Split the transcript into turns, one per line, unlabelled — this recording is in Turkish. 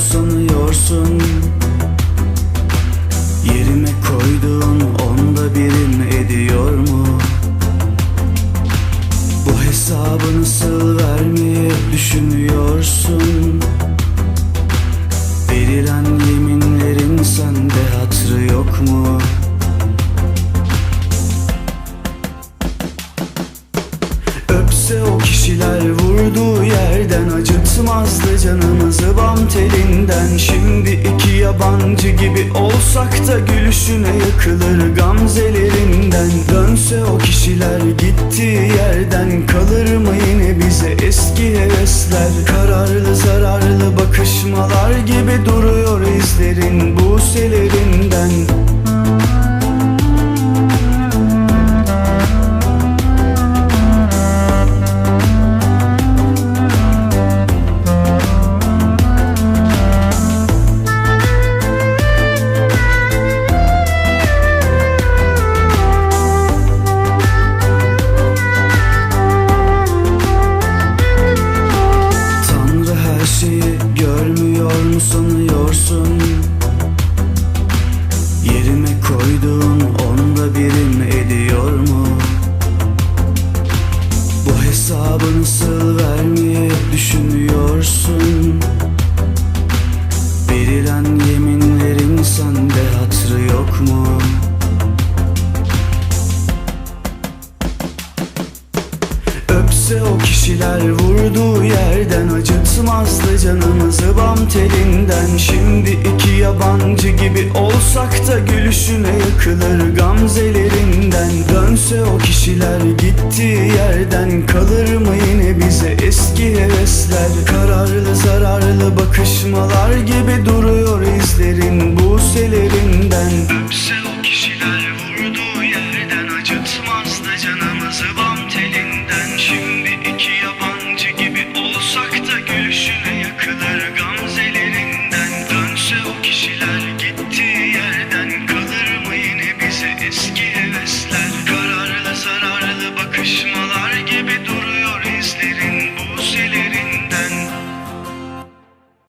sanıyorsun? Yerime koyduğun onda birim ediyor mu? Bu hesabı nasıl vermeyi düşünüyorsun? Verilen yeminlerin sende hatırı yok mu? Öpse o kişiler vurduğu yerden acı Acıtmazdı canımızı bam telinden. Şimdi iki yabancı gibi olsak da Gülüşüne yakılır gamzelerinden. Dönse o kişiler gittiği yerden Kalır mı yine bize eski hevesler? Kararlı zararlı bakışmalar gibi duruyor izlerin Bu hesabı nasıl vermeyi düşünüyorsun? Verilen yeminlerin sende hatrı yok mu? Öpse o kişiler vurduğu yerden Acıtmazdı canımızı bam telinden Şimdi iki yabancı gibi olsak da Gülüşüne yakılır gamzelerinden Dönse o kişiler gittiği yerden Kalır mı yine bize eski hevesler? Kararlı zararlı bakışmalar gibi duruyor izlerin buselerinden